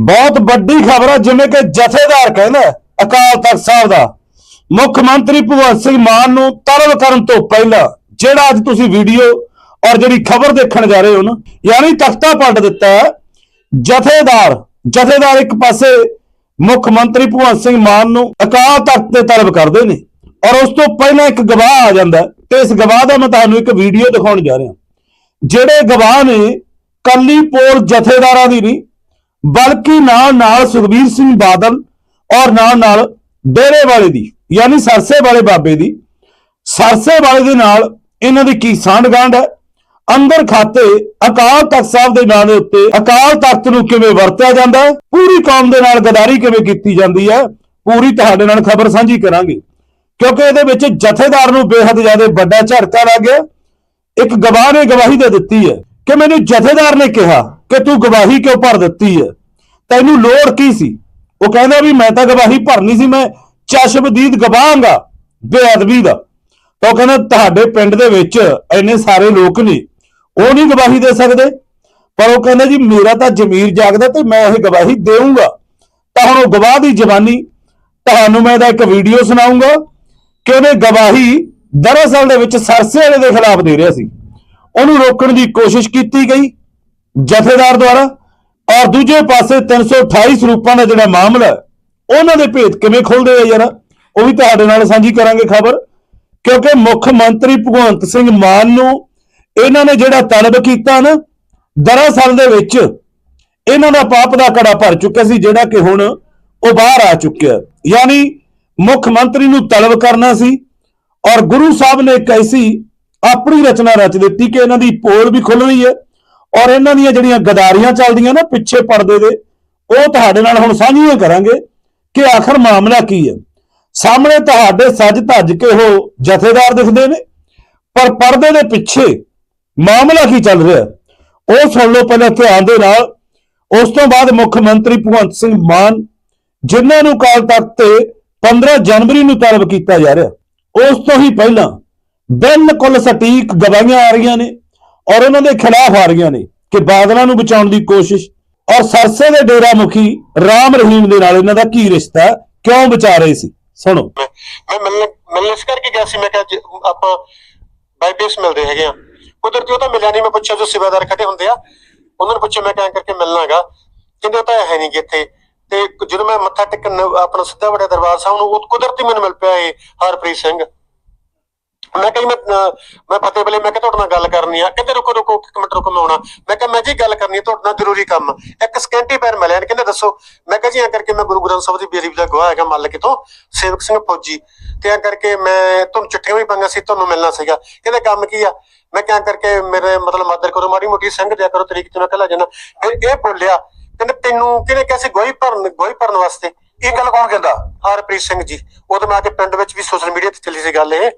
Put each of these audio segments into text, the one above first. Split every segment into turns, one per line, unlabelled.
ਬਹੁਤ ਵੱਡੀ ਖਬਰ ਹੈ ਜਿਵੇਂ ਕਿ ਜਥੇਦਾਰ ਕਹਿੰਦਾ ਅਕਾਲ ਤਖਤ ਸਾਹਿਬ ਦਾ, ਮੁੱਖ ਮੰਤਰੀ ਭਗਵੰਤ ਸਿੰਘ ਮਾਨ ਨੂੰ ਤਲਬ ਕਰਨ ਤੋਂ ਪਹਿਲਾਂ ਜਿਹੜਾ ਅੱਜ ਤੁਸੀਂ ਵੀਡੀਓ ਔਰ ਜਿਹੜੀ ਖਬਰ ਦੇਖਣ ਜਾ ਰਹੇ ਹੋ ਨਾ, ਯਾਨੀ ਤਖਤਾ ਪਲਟ ਦਿੱਤਾ ਜਥੇਦਾਰ ਜਥੇਦਾਰ ਇੱਕ ਪਾਸੇ ਮੁੱਖ ਮੰਤਰੀ ਭਗਵੰਤ ਸਿੰਘ ਮਾਨ ਨੂੰ ਅਕਾਲ ਤਖਤ ਤੇ ਤਲਬ ਕਰਦੇ ਨੇ, ਔਰ ਉਸ ਤੋਂ ਪਹਿਲਾਂ ਇੱਕ ਗਵਾਹ ਆ ਜਾਂਦਾ ਤੇ ਇਸ ਗਵਾਹ ਦਾ ਮੈਂ ਤੁਹਾਨੂੰ ਇੱਕ ਵੀਡੀਓ ਦਿਖਾਉਣ ਜਾ ਰਿਹਾ। ਜਿਹੜੇ ਗਵਾਹ ਨੇ, ਕੱਲੀ ਪੋਲ ਜਥੇਦਾਰਾਂ ਦੀ ਨਹੀਂ ਬਲਕਿ ਨਾਲ ਨਾਲ ਸੁਖਬੀਰ ਸਿੰਘ ਬਾਦਲ ਔਰ ਨਾਲ ਨਾਲ ਡੇਰੇ ਵਾਲੇ ਦੀ, ਯਾਨੀ ਸਰਸੇ ਵਾਲੇ ਬਾਬੇ ਦੀ। ਸਰਸੇ ਵਾਲੇ ਦੇ ਨਾਲ ਇਹਨਾਂ ਦੀ ਕੀ ਸਾਂਢ-ਗਾਂਢ ਹੈ? ਅੰਦਰ ਖਾਤੇ ਅਕਾਲ ਤਖਤ ਸਾਹਿਬ ਦੇ ਨਾਂ ਦੇ ਉੱਤੇ ਅਕਾਲ ਤਖਤ ਨੂੰ ਕਿਵੇਂ ਵਰਤਿਆ ਜਾਂਦਾ ਹੈ? ਪੂਰੀ ਕੌਮ ਦੇ ਨਾਲ ਗਦਾਰੀ ਕਿਵੇਂ ਕੀਤੀ ਜਾਂਦੀ ਹੈ? ਪੂਰੀ ਤੁਹਾਡੇ ਨਾਲ ਖਬਰ ਸਾਂਝੀ ਕਰਾਂਗੇ। ਕਿਉਂਕਿ ਇਹਦੇ ਵਿੱਚ ਜਥੇਦਾਰ ਨੂੰ ਬੇਹੱਦ ਜ਼ਿਆਦਾ ਵੱਡਾ ਝਟਕਾ ਲੱਗ ਗਿਆ। ਇੱਕ ਗਵਾਹ ਨੇ ਗਵਾਹੀ ਦੇ ਦਿੱਤੀ ਹੈ ਕਿ ਮੈਨੂੰ ਜਥੇਦਾਰ ਨੇ ਕਿਹਾ ਕਿ ਤੂੰ ਗਵਾਹੀ ਕਿਉਂ ਭਰ ਦਿੱਤੀ ਹੈ? ਤੈਨੂੰ ਲੋੜ ਕੀ ਸੀ? ਉਹ ਕਹਿੰਦਾ ਵੀ ਮੈਂ ਤਾਂ ਗਵਾਹੀ ਭਰਨੀ ਸੀ, ਮੈਂ ਚਸ਼ਮਦੀਦ ਗਵਾਹਾਂਗਾ, ਬੇਅਦਬੀ ਦਾ। ਤਾਂ ਉਹ ਕਹਿੰਦਾ, ਤੁਹਾਡੇ ਪਿੰਡ ਦੇ ਵਿੱਚ ਇੰਨੇ ਸਾਰੇ ਲੋਕ ਨੇ, ਉਹ ਨਹੀਂ ਗਵਾਹੀ ਦੇ ਸਕਦੇ। ਪਰ ਉਹ ਕਹਿੰਦਾ ਜੀ, ਮੇਰਾ ਤਾਂ ਜ਼ਮੀਰ ਜਾਗਦਾ ਤੇ ਮੈਂ ਇਹ ਗਵਾਹੀ ਦੇਵਾਂਗਾ ਤਾਂ ਹੁਣ ਉਹ ਗਵਾਹ ਦੀ ਜ਼ਬਾਨੀ ਤੁਹਾਨੂੰ ਮੈਂ ਇਹਦਾ ਇੱਕ ਵੀਡੀਓ ਸੁਣਾਉਂਗਾ ਕਿ ਉਹਨੇ ਗਵਾਹੀ ਦਰਅਸਲ ਦੇ ਵਿੱਚ ਸਰਸੇ ਵਾਲੇ ਦੇ ਖਿਲਾਫ ਦੇ ਰਿਹਾ ਸੀ। ਉਹਨੂੰ ਰੋਕਣ ਦੀ ਕੋਸ਼ਿਸ਼ ਕੀਤੀ ਗਈ। ਜਥੇਦਾਰ ਦੁਆਰਾ ਔਰ ਦੂਜੇ ਪਾਸੇ 328 ਸਰੂਪਾਂ ਦਾ ਜਿਹੜਾ ਮਾਮਲਾ ਉਹਨਾਂ ਦੇ ਭੇਤ ਕਿਵੇਂ ਖੁੱਲਦੇ ਆ ਯਾਰ? ਉਹ ਵੀ ਤੁਹਾਡੇ ਨਾਲ ਸਾਂਝੀ ਕਰਾਂਗੇ ਖਬਰ। ਕਿਉਂਕਿ ਮੁੱਖ ਮੰਤਰੀ ਭਗਵੰਤ ਸਿੰਘ ਮਾਨ ਨੂੰ ਇਹਨਾਂ ਨੇ ਜਿਹੜਾ ਤਲਬ ਕੀਤਾ ਨਾ, ਦਰਅਸਲ ਦੇ ਵਿੱਚ ਇਹਨਾਂ ਦਾ ਪਾਪ ਦਾ ਕੜਾ ਭਰ ਚੁੱਕਿਆ ਸੀ, ਜਿਹੜਾ ਕਿ ਹੁਣ ਉਹ ਬਾਹਰ ਆ ਚੁੱਕਿਆ। ਯਾਨੀ ਮੁੱਖ ਮੰਤਰੀ ਨੂੰ ਤਲਬ ਕਰਨਾ ਸੀ ਔਰ ਗੁਰੂ ਸਾਹਿਬ ਨੇ ਇੱਕ ਐਸੀ ਆਪਣੀ ਰਚਨਾ ਰਚ ਦਿੱਤੀ ਕਿ ਇਹਨਾਂ ਦੀ ਪੋਲ ਵੀ ਖੁੱਲ ਰਹੀ ਹੈ। ਔਰ ਇਹਨਾਂ ਦੀਆਂ ਜਿਹੜੀਆਂ ਗਦਾਰੀਆਂ ਚੱਲਦੀਆਂ ਨਾ ਪਿੱਛੇ ਪਰਦੇ ਦੇ, ਉਹ ਤੁਹਾਡੇ ਨਾਲ ਹੁਣ ਸਾਂਝੀਆਂ ਕਰਾਂਗੇ ਕਿ ਆਖਰ ਮਾਮਲਾ ਕੀ ਹੈ। ਸਾਹਮਣੇ ਤੁਹਾਡੇ ਸੱਜ ਧੱਜ ਕੇ ਉਹ ਜਥੇਦਾਰ ਦਿਖਦੇ ਨੇ, ਪਰ ਪਰਦੇ ਦੇ ਪਿੱਛੇ ਮਾਮਲਾ ਕੀ ਚੱਲ ਰਿਹਾ? ਉਹ ਸੁਣ ਲਓ ਪਹਿਲਾਂ ਧਿਆਨ ਦੇ ਨਾਲ। ਉਸ ਤੋਂ ਬਾਅਦ ਮੁੱਖ ਮੰਤਰੀ ਭਗਵੰਤ ਸਿੰਘ ਮਾਨ, ਜਿਨ੍ਹਾਂ ਨੂੰ ਕਾਲ ਤਖਤ ਤੇ 15 ਜਨਵਰੀ ਨੂੰ ਤਲਬ ਕੀਤਾ ਜਾ ਰਿਹਾ, ਉਸ ਤੋਂ ਹੀ ਪਹਿਲਾਂ ਬਿਲਕੁਲ ਸਟੀਕ ਗਵਾਹੀਆਂ ਆ ਰਹੀਆਂ ਨੇ। ਔਰ ਉਹਨਾਂ ਦੇ ਖਿਲਾਫ ਆ ਰਹੀਆਂ ਨੇ ਕਿ ਬਾਦਲਾਂ ਨੂੰ ਬਚਾਉਣ ਦੀ ਕੋਸ਼ਿਸ਼। ਔਰ ਸਰਸੇ ਦੇ ਡੇਰਾ ਮੁਖੀ ਰਾਮ ਰਹੀਮ ਦੇ ਨਾਲ ਇਹਨਾਂ ਦਾ ਕੀ ਰਿਸ਼ਤਾ, ਕਿਉਂ ਬਚਾ ਰਹੇ ਸੀ? ਸੁਣੋ।
ਮੈਂ ਮਿਲਣ ਇਸ ਕਰਕੇ ਗਿਆ ਸੀ, ਮੈਂ ਕਿਹਾ ਆਪਾਂ ਬਾਈਪੇਸ ਮਿਲਦੇ ਹੈਗੇ ਆ। ਕੁਦਰਤੀ ਉਹ ਤਾਂ ਮਿਲਿਆ ਨਹੀਂ, ਮੈਂ ਪੁੱਛਿਆ ਜੋ ਸਿਵਾਦਾਰ ਖੜੇ ਹੁੰਦੇ ਆ, ਉਹਨਾਂ ਨੂੰ ਪੁੱਛਿਆ, ਮੈਂ ਕਿਹਾ ਕਰਕੇ ਮਿਲਣਾਗਾ ਕਹਿੰਦੇ ਉਹ ਤਾਂ ਹੈ ਨਹੀਂ ਗੇ ਇੱਥੇ। ਤੇ ਜਦੋਂ ਮੈਂ ਮੱਥਾ ਟੇਕਣ, ਆਪਣਾ ਸਿੱਧਾ ਬੜਾ ਦਰਬਾਰ ਸਾਹਿਬ ਨੂੰ, ਉਹ ਕੁਦਰਤੀ ਮੈਨੂੰ ਮਿਲ ਪਿਆ ਇਹ, ਹਰਪ੍ਰੀਤ ਸਿੰਘ। ਮੈਂ ਕਹੀ ਮੈਂ ਮੈਂ ਫਤਿਹ ਬਲੇ ਮੈਂ ਕਿਹਾ ਤੁਹਾਡੇ ਨਾਲ ਗੱਲ ਕਰਨੀ ਆ। ਕਹਿੰਦੇ ਰੁਕੋ ਰੁਕੋ, ਇੱਕ ਮਿੰਟ ਰੁਕੋ, ਮੈਂ ਆਉਣਾ। ਮੈਂ ਕਿਹਾ, ਮੈਂ ਜੀ ਗੱਲ ਕਰਨੀ ਆ, ਤੁਹਾਡੇ ਨਾਲ ਜ਼ਰੂਰੀ ਕੰਮ। ਇੱਕ ਸਕਿੰਟੀ ਪੈਰ ਮਿਲਿਆ ਕਹਿੰਦੇ ਦੱਸੋ। ਮੈਂ ਕਿਹਾ ਜੀ, ਐਂ ਕਰਕੇ ਮੈਂ ਗੁਰੂ ਗ੍ਰੰਥ ਸਾਹਿਬ ਦੀ ਬੇਰੀ ਦਾ ਗਵਾਹ ਹੈਗਾ ਮੱਲ ਕਿਤੋਂ ਸੇਵਕ ਸਿੰਘ ਫੌਜੀ। ਤੇ ਐਂ ਕਰਕੇ ਮੈਂ, ਤੁਹਾਨੂੰ ਚਿੱਠੀਆਂ ਵੀ ਪਾਈਆਂ ਸੀ, ਤੁਹਾਨੂੰ ਮਿਲਣਾ ਸੀਗਾ। ਕਹਿੰਦੇ, ਕੰਮ ਕੀ ਆ? ਮੈਂ ਕਿਹਾ ਕਰਕੇ ਮੇਰੇ ਮਤਲਬ ਮਦਰ ਕਰੋ, ਮਾੜੀ ਮੋਟੀ ਸਿੰਘ ਦਿਆ ਕਰੋ, ਤਰੀਕ ਤੇ ਮੈਂ ਕਹਿ ਜਾਣਾ। ਫਿਰ ਇਹ ਬੋਲਿਆ, ਕਹਿੰਦੇ, ਤੈਨੂੰ ਕਿਹਨੇ ਕਿਹਾ ਸੀ ਗੋਈ ਭਰਨ ਗੋਈ ਭਰਨ ਵਾਸਤੇ?
ਇਹ ਗੱਲ ਕੌਣ ਕਹਿੰਦਾ?
ਹਰਪ੍ਰੀਤ ਸਿੰਘ ਜੀ। ਉਦੋਂ ਮੈਂ ਆ ਕੇ ਪਿੰਡ ਵਿੱਚ ਵੀ ਸੋਸ਼ਲ ਮੀਡੀਆ ਤੇ ਚੱਲੀ ਸੀ ਗੱਲ ਇਹ।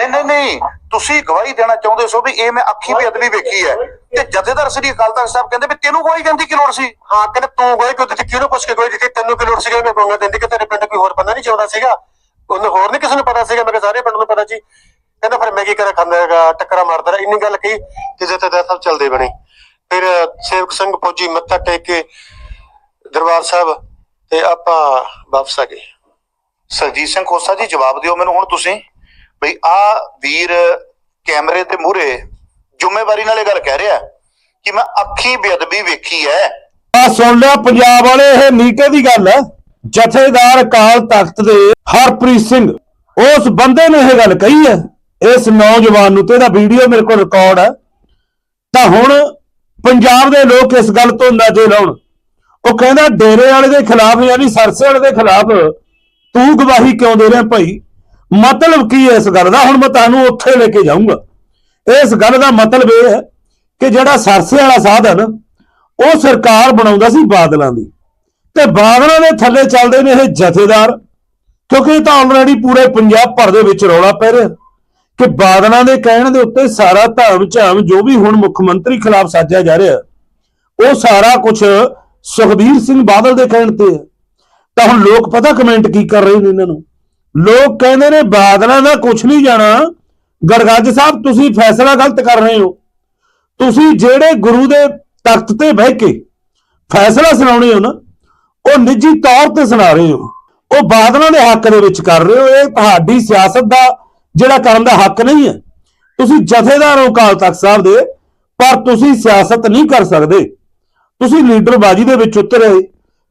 ਨਹੀਂ ਨਹੀਂ ਨਹੀਂ। ਤੁਸੀਂ ਗਵਾਹੀ ਦੇਣਾ ਚਾਹੁੰਦੇ ਸੋ ਵੀ ਇਹ ਮੈਂ ਅੱਖੀ ਬੇਅਦਬੀ ਵੇਖੀ ਹੈ। ਤੇ ਜਥੇਦਾਰ ਸ੍ਰੀ ਅਕਾਲ ਤਖਤ ਸਾਹਿਬ ਕਹਿੰਦੇ ਵੀ ਤੈਨੂੰ ਗਵਾਹੀ ਦੇਣ ਦੀ ਕੀ ਲੋੜ ਸੀ?
ਹਾਂ ਕਹਿੰਦੇ ਤੂੰ ਗੋਏ ਕਿਉਂ ਦਿੱਤੀ? ਕਿਹਨੂੰ ਪੁੱਛ ਕੇ ਗੋਏ ਦਿੱਤੀ? ਤੈਨੂੰ ਕੀ ਲੋੜ ਸੀਗਾ? ਮੈਂ ਕਹੂੰਗਾ ਦਿੰਦੀ ਕਿ ਤੇਰੇ ਪਿੰਡ ਕੋਈ ਹੋਰ ਬੰਦਾ ਨਹੀਂ ਚਾਹੁੰਦਾ ਸੀਗਾ? ਉਹਨੂੰ ਹੋਰ ਨਹੀਂ ਕਿਸੇ ਨੂੰ ਪਤਾ ਸੀਗਾ? ਮੈਂ ਸਾਰੇ ਪਿੰਡ ਨੂੰ ਪਤਾ ਸੀ। ਕਹਿੰਦਾ ਫਿਰ ਮੈਂ ਕੀ ਕਰਾਂ? ਖਾਂਦਾ ਹੈਗਾ ਟੱਕਰਾ ਮਾਰਦਾ ਰਿਹਾ। ਇੰਨੀ ਗੱਲ ਕਹੀ ਤੇ ਜਥੇਦਾਰ ਸਾਹਿਬ ਚੱਲਦੇ ਬਣੇ। ਫਿਰ ਸੇਵਕ ਸਿੰਘ ਫੌਜੀ ਮੱਥਾ ਟੇਕ ਕੇ ਦਰਬਾਰ ਸਾਹਿਬ ਤੇ ਆਪਾਂ ਵਾਪਸ ਆ ਗਏ।
ਸਰਜੀਤ ਸਿੰਘ ਖੋਸਾ ਜੀ ਜਵਾਬ ਦਿਓ ਮੈਨੂੰ ਹੁਣ ਤੁਸੀਂ। ਬਈ ਆ ਵੀਰ ਕੈਮਰੇ ਦੇ ਮੂਹਰੇ ਜ਼ਿੰਮੇਵਾਰੀ ਨਾਲ ਇਹ ਗੱਲ ਕਹਿ ਰਿਹਾ ਕਿ ਮੈਂ ਅੱਖੀ ਬੇਅਦਬੀ ਵੇਖੀ ਹੈ।
ਆ ਸੁਣ ਲਿਆ, ਪੰਜਾਬ ਵਾਲੇ, ਇਹ ਨੀਟੇ ਦੀ ਗੱਲ ਜਥੇਦਾਰ ਅਕਾਲ ਤਖਤ ਦੇ ਹਰਪ੍ਰੀਤ ਸਿੰਘ, ਉਸ ਬੰਦੇ ਨੇ ਇਹ ਗੱਲ ਕਹੀ ਹੈ। ਇਸ ਨੌਜਵਾਨ ਨੂੰ ਤੇ ਇਹਦਾ ਵੀਡੀਓ ਮੇਰੇ ਕੋਲ ਰਿਕਾਰਡ ਹੈ। ਤਾਂ ਹੁਣ ਪੰਜਾਬ ਦੇ ਲੋਕ ਇਸ ਗੱਲ ਤੋਂ ਅੰਦਾਜ਼ੇ ਲਾਉਣ। ਉਹ ਕਹਿੰਦਾ, ਡੇਰੇ ਵਾਲੇ ਦੇ ਖਿਲਾਫ ਯਾਨੀ ਸਰਸੇ ਵਾਲੇ ਦੇ ਖਿਲਾਫ ਤੂੰ ਗਵਾਹੀ ਕਿਉਂ ਦੇ ਰਿਹਾ ਭਾਈ? ਮਤਲਬ ਕੀ ਹੈ ਇਸ ਗੱਲ ਦਾ? ਹੁਣ ਮੈਂ ਤੁਹਾਨੂੰ ਉੱਥੇ ਲੈ ਕੇ ਜਾਊਂਗਾ। ਇਸ ਗੱਲ ਦਾ ਮਤਲਬ ਇਹ ਹੈ ਕਿ ਜਿਹੜਾ ਸਰਸੇ ਵਾਲਾ ਸਾਧਨ, ਉਹ ਸਰਕਾਰ ਬਣਾਉਂਦਾ ਸੀ ਬਾਦਲਾਂ ਦੀ। ਤੇ ਬਾਦਲਾਂ ਦੇ ਥੱਲੇ ਚੱਲਦੇ ਨੇ ਇਹ ਜਥੇਦਾਰ, ਕਿਉਂਕਿ ਇਹ ਤਾਂ ਆਲਰੇਡੀ ਪੂਰੇ ਪੰਜਾਬ ਭਰ ਦੇ ਵਿੱਚ ਰੌਲਾ ਪੈ ਰਿਹਾ। ਕਿ ਬਾਦਲਾਂ ਦੇ ਕਹਿਣ ਦੇ ਉੱਤੇ ਸਾਰਾ ਧਾਮ ਝਾਮ ਜੋ ਵੀ ਹੁਣ ਮੁੱਖ ਮੰਤਰੀ ਖਿਲਾਫ ਸਾਜਿਆ ਜਾ ਰਿਹਾ, ਉਹ ਸਾਰਾ ਕੁਝ ਸੁਖਬੀਰ ਸਿੰਘ ਬਾਦਲ ਦੇ ਕਹਿਣ ਤੇ ਹੈ। ਤਾਂ ਹੁਣ ਲੋਕ ਪਤਾ ਕਮੈਂਟ ਕੀ ਕਰ ਰਹੇ ਨੇ ਇਹਨਾਂ ਨੂੰ? ਲੋਕ ਕਹਿੰਦੇ ਨੇ ਬਾਦਲਾਂ ਦਾ ਕੁਝ ਨਹੀਂ ਜਾਣਾ। ਗੜਗੱਜ ਸਾਹਿਬ, ਤੁਸੀਂ ਫੈਸਲਾ ਗਲਤ ਕਰ ਰਹੇ ਹੋ। ਤੁਸੀਂ ਜਿਹੜੇ ਗੁਰੂ ਦੇ ਤਖਤ ਤੇ ਬਹਿ ਕੇ ਫੈਸਲਾ ਸੁਣਾਉਣੇ ਹੋ ਨਾ, ਉਹ ਨਿੱਜੀ ਤੌਰ ਤੇ ਸੁਣਾ ਰਹੇ ਹੋ। ਉਹ ਬਾਦਲਾਂ ਦੇ ਹੱਕ ਦੇ ਵਿੱਚ ਕਰ ਰਹੇ ਹੋ। ਇਹ ਤੁਹਾਡੀ ਸਿਆਸਤ ਦਾ ਜਿਹੜਾ ਕਰਨ ਦਾ ਹੱਕ ਨਹੀਂ ਹੈ। ਤੁਸੀਂ ਜਥੇਦਾਰ ਹੋ ਅਕਾਲ ਤਖਤ ਸਾਹਿਬ ਦੇ, ਪਰ ਤੁਸੀਂ ਸਿਆਸਤ ਨਹੀਂ ਕਰ ਸਕਦੇ। ਤੁਸੀਂ ਲੀਡਰਬਾਜ਼ੀ ਦੇ ਵਿੱਚ ਉਤਰੇ।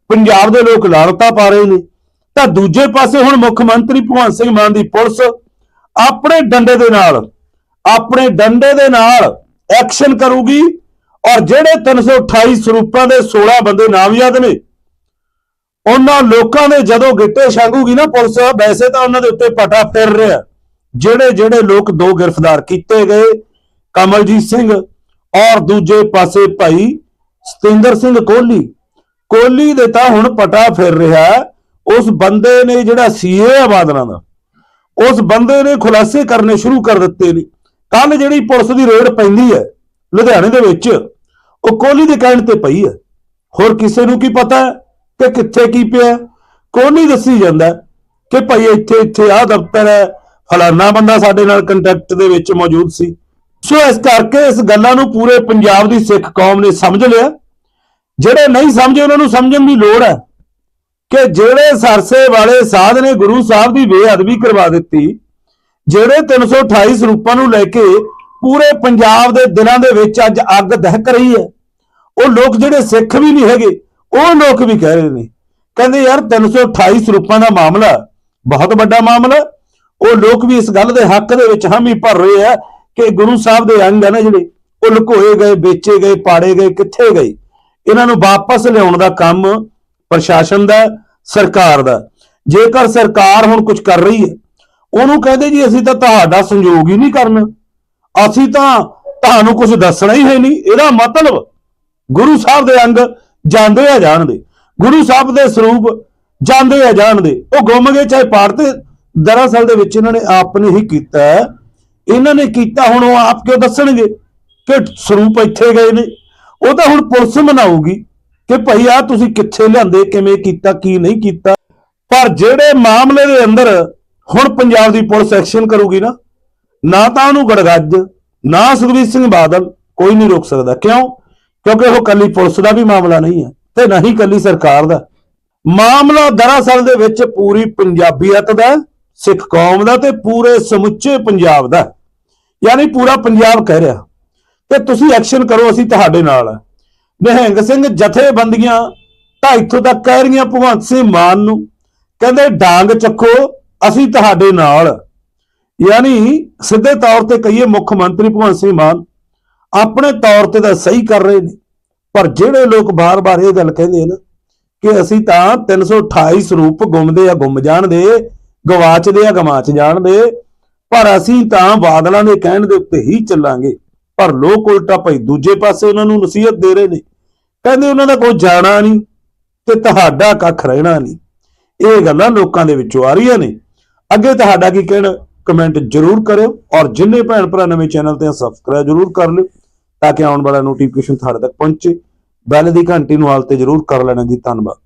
ਪੰਜਾਬ ਦੇ ਲੋਕ ਲਾਲਤਾ ਪਾ ਰਹੇ ਨੇ। ਤਾਂ ਦੂਜੇ ਪਾਸੇ ਹੁਣ ਮੁੱਖ ਮੰਤਰੀ ਭਗਵੰਤ ਸਿੰਘ ਮਾਨ ਦੀ ਪੁਲਿਸ ਆਪਣੇ ਡੰਡੇ ਦੇ ਨਾਲ, ਆਪਣੇ ਡੰਡੇ ਦੇ ਨਾਲ ਐਕਸ਼ਨ ਕਰੂਗੀ ਔਰ ਜਿਹੜੇ 328 ਸਰੂਪਾਂ ਦੇ 16 ਬੰਦੇ ਨਾਮਜ਼ਦ ਨੇ, ਉਹਨਾਂ ਲੋਕਾਂ ਦੇ ਜਦੋਂ ਗਿੱਟੇ ਛਾਂਗੂਗੀ ਨਾ ਪੁਲਿਸ, ਵੈਸੇ ਤਾਂ ਉਹਨਾਂ ਦੇ ਉੱਤੇ ਪਟਾ ਫਿਰ ਰਿਹਾ। ਜਿਹੜੇ ਜਿਹੜੇ ਲੋਕ ਦੋ ਗ੍ਰਿਫਤਾਰ ਕੀਤੇ ਗਏ, ਕਮਲਜੀਤ ਸਿੰਘ ਔਰ ਦੂਜੇ ਪਾਸੇ ਭਾਈ ਸਤਿੰਦਰ ਸਿੰਘ ਕੋਹਲੀ ਕੋਹਲੀ ਦੇ ਤਾਂ ਹੁਣ ਪਟਾ ਫਿਰ ਰਿਹਾ। ਉਸ ਬੰਦੇ ਨੇ ਜਿਹੜਾ ਸੀਏ ਆ ਬਾਦਲਾਂ ਦਾ, ਉਸ ਬੰਦੇ ਨੇ ਖੁਲਾਸੇ ਕਰਨੇ ਸ਼ੁਰੂ ਕਰ ਦਿੱਤੇ ਨੇ। ਕੱਲ ਜਿਹੜੀ ਪੁਲਿਸ ਦੀ ਰੇਡ ਪੈਂਦੀ ਹੈ, ਲੁਧਿਆਣੇ ਦੇ ਵਿੱਚ, ਉਹ ਕੋਹਲੀ ਦੇ ਕਹਿਣ ਤੇ ਪਈ ਹੈ। ਹੋਰ ਕਿਸੇ ਨੂੰ ਕੀ ਪਤਾ ਹੈ ਕਿ ਕਿੱਥੇ ਕੀ ਪਿਆ ਕੋਹਲੀ ਦੱਸੀ ਜਾਂਦਾ ਕਿ ਭਾਈ ਇੱਥੇ ਇੱਥੇ ਆਹ ਦਫ਼ਤਰ ਹੈ, ਫਲਾਨਾ ਬੰਦਾ ਸਾਡੇ ਨਾਲ ਕੰਟੈਕਟ ਦੇ ਵਿੱਚ ਮੌਜੂਦ ਸੀ। ਸੋ ਇਸ ਕਰਕੇ ਇਸ ਗੱਲਾਂ ਨੂੰ ਪੂਰੇ ਪੰਜਾਬ ਦੀ ਸਿੱਖ ਕੌਮ ਨੇ ਸਮਝ ਲਿਆ। ਜਿਹੜੇ ਨਹੀਂ ਸਮਝੇ, ਉਹਨਾਂ ਨੂੰ ਸਮਝਣ ਦੀ ਲੋੜ ਹੈ। ਕਿ ਜਿਹੜੇ ਸਰਸੇ ਵਾਲੇ ਸਾਧ ਨੇ ਗੁਰੂ ਸਾਹਿਬ ਦੀ ਬੇਅਦਬੀ ਕਰਵਾ ਦਿੱਤੀ, ਜਿਹੜੇ 328 ਸਰੂਪਾਂ ਨੂੰ ਲੈ ਕੇ ਪੂਰੇ ਪੰਜਾਬ ਦੇ ਦਿਲਾਂ ਦੇ ਵਿੱਚ ਅੱਜ ਅੱਗ ਦਹਿਕ ਰਹੀ ਹੈ, ਉਹ ਲੋਕ ਜਿਹੜੇ ਸਿੱਖ ਵੀ ਨਹੀਂ ਹੈਗੇ, ਉਹ ਲੋਕ ਵੀ ਕਹਿ ਰਹੇ ਨੇ, ਕਹਿੰਦੇ ਯਾਰ 328 ਸਰੂਪਾਂ ਦਾ ਮਾਮਲਾ ਬਹੁਤ ਵੱਡਾ ਮਾਮਲਾ, ਉਹ ਲੋਕ ਵੀ ਇਸ ਗੱਲ ਦੇ ਹੱਕ ਦੇ ਵਿੱਚ ਹਾਮੀ ਭਰ ਰਹੇ ਆ ਕਿ ਗੁਰੂ ਸਾਹਿਬ ਦੇ ਅੰਗ ਆ ਨਾ ਜਿਹੜੇ, ਉਹ ਲੁਕੋਏ ਗਏ, ਵੇਚੇ ਗਏ, ਪਾੜੇ ਗਏ, ਕਿੱਥੇ ਗਏ, ਇਹਨਾਂ ਨੂੰ ਵਾਪਸ ਲਿਆਉਣ ਦਾ ਕੰਮ ਪ੍ਰਸ਼ਾਸਨ ਦਾ, ਸਰਕਾਰ ਦਾ। ਜੇਕਰ ਸਰਕਾਰ ਹੁਣ ਕੁਝ ਕਰ ਰਹੀ ਹੈ, ਉਹਨੂੰ ਕਹਿੰਦੇ ਜੀ ਅਸੀਂ ਤਾਂ ਤੁਹਾਡਾ ਸੰਯੋਗ ਹੀ ਨਹੀਂ ਕਰਨਾ। ਅਸੀਂ ਤਾਂ ਤੁਹਾਨੂੰ ਕੁਝ ਦੱਸਣਾ ਹੀ ਹੈ ਨਹੀਂ। ਇਹਦਾ ਮਤਲਬ ਗੁਰੂ ਸਾਹਿਬ ਦੇ ਅੰਗ ਜਾਂਦੇ ਆ ਜਾਣਦੇ ਗੁਰੂ ਸਾਹਿਬ ਦੇ ਸਰੂਪ ਜਾਂਦੇ ਆ ਜਾਣਦੇ ਉਹ ਗੁੰਮ ਗਏ, ਚਾਹੇ ਪਾੜ ਤੇ ਦਰਅਸਲ ਦੇ ਵਿੱਚ ਇਹਨਾਂ ਨੇ ਆਪ ਨੇ ਹੀ ਕੀਤਾ। ਇਹਨਾਂ ਨੇ ਕੀਤਾ, ਹੁਣ ਉਹ ਆਪ ਕਿਉਂ ਦੱਸਣਗੇ ਕਿ ਸਰੂਪ ਇੱਥੇ ਗਏ ਨੇ? ਉਹ ਤਾਂ ਹੁਣ ਪੁਲਿਸ ਮਨਾਊਗੀ। ਕਿ ਭਈ ਆ ਤੁਸੀਂ ਕਿੱਥੇ ਲਿਆਂਦੇ, ਕਿਵੇਂ ਕੀਤਾ, ਕੀ ਨਹੀਂ ਕੀਤਾ। ਪਰ ਜਿਹੜੇ ਮਾਮਲੇ ਦੇ ਅੰਦਰ ਹੁਣ ਪੰਜਾਬ ਦੀ ਪੁਲਿਸ ਐਕਸ਼ਨ ਕਰੂਗੀ ਨਾ ਨਾ ਤਾਂ ਉਹਨੂੰ ਗੜਗੱਜ, ਨਾ ਸੁਖਬੀਰ ਸਿੰਘ ਬਾਦਲ ਕੋਈ ਨਹੀਂ ਰੋਕ ਸਕਦਾ। ਕਿਉਂ? ਕਿਉਂਕਿ ਉਹ ਕੱਲੀ ਪੁਲਿਸ ਦਾ ਵੀ ਮਾਮਲਾ ਨਹੀਂ ਹੈ ਤੇ ਨਾ ਹੀ ਕੱਲੀ ਸਰਕਾਰ ਦਾ। ਮਾਮਲਾ ਦਰਅਸਲ ਦੇ ਵਿੱਚ ਪੂਰੀ ਪੰਜਾਬੀਅਤ ਦਾ ਸਿੱਖ ਕੌਮ ਦਾ ਤੇ ਪੂਰੇ ਸਮੁੱਚੇ ਪੰਜਾਬ ਦਾ ਯਾਨੀ ਪੂਰਾ ਪੰਜਾਬ ਕਹਿ ਰਿਹਾ। ਤੇ ਤੁਸੀਂ ਐਕਸ਼ਨ ਕਰੋ, ਅਸੀਂ ਤੁਹਾਡੇ ਨਾਲ ਆ ਨਿਹੰਗ ਸਿੰਘ ਜਥੇਬੰਦੀਆਂ ਤਾਂ ਇੱਥੋਂ ਤੱਕ ਕਹਿ ਰਹੀਆਂ ਭਗਵੰਤ ਸਿੰਘ ਮਾਨ ਨੂੰ, ਕਹਿੰਦੇ ਡਾਂਗ ਚੱਕੋ, ਅਸੀਂ ਤੁਹਾਡੇ ਨਾਲ। ਯਾਨੀ ਸਿੱਧੇ ਤੌਰ ਤੇ ਕਹੀਏ ਮੁੱਖ ਮੰਤਰੀ ਭਗਵੰਤ ਸਿੰਘ ਮਾਨ ਆਪਣੇ ਤੌਰ ਤੇ ਤਾਂ ਸਹੀ ਕਰ ਰਹੇ ਨੇ, ਪਰ ਜਿਹੜੇ ਲੋਕ ਬਾਰ-ਬਾਰ ਇਹ ਗੱਲ ਕਹਿੰਦੇ ਨੇ ਕਿ ਅਸੀਂ ਤਾਂ 328 ਸਰੂਪ ਗੁੰਮਦੇ ਆ, ਗੁੰਮ ਜਾਣਦੇ, ਗਵਾਚਦੇ ਆ, ਗਵਾਚ ਜਾਣਦੇ, ਪਰ ਅਸੀਂ ਤਾਂ ਬਾਦਲਾਂ ਦੇ ਕਹਿਣ ਦੇ ਉੱਤੇ ਹੀ ਚੱਲਾਂਗੇ। ਪਰ ਲੋਕ ਉਲਟਾ ਭਾਈ ਦੂਜੇ ਪਾਸੇ ਉਹਨਾਂ ਨੂੰ ਨਸੀਹਤ ਦੇ ਰਹੇ ਨੇ। ਕਹਿੰਦੇ ਉਹਨਾਂ ਦਾ ਕੋਈ ਜਾਣਾ ਨਹੀਂ ਤੇ ਤੁਹਾਡਾ ਕੱਖ ਰਹਿਣਾ ਨਹੀਂ। ਇਹ ਗੱਲਾਂ ਲੋਕਾਂ ਦੇ ਵਿੱਚੋਂ ਆ ਰਹੀਆਂ ਨੇ। ਅੱਗੇ ਤੁਹਾਡਾ ਕੀ ਕਹਿਣਾ? ਕਮੈਂਟ ਜਰੂਰ ਕਰਿਓ ਔਰ ਜਿੰਨੇ ਭੈਣ ਭਰਾ ਨਵੇਂ ਚੈਨਲ ਤੇ ਸਬਸਕ੍ਰਾਈਬ ਜਰੂਰ ਕਰ ਲਿਓ ਤਾਂ ਕਿ ਆਉਣ ਵਾਲਾ ਨੋਟੀਫਿਕੇਸ਼ਨ ਤੁਹਾਡੇ ਤੱਕ ਪਹੁੰਚੇ। ਬੈਲ ਦੀ ਘੰਟੀ ਨੂੰ ਹਾਲ ਤੇ ਜਰੂਰ ਕਰ ਲੈਣਾ ਜੀ। ਧੰਨਵਾਦ।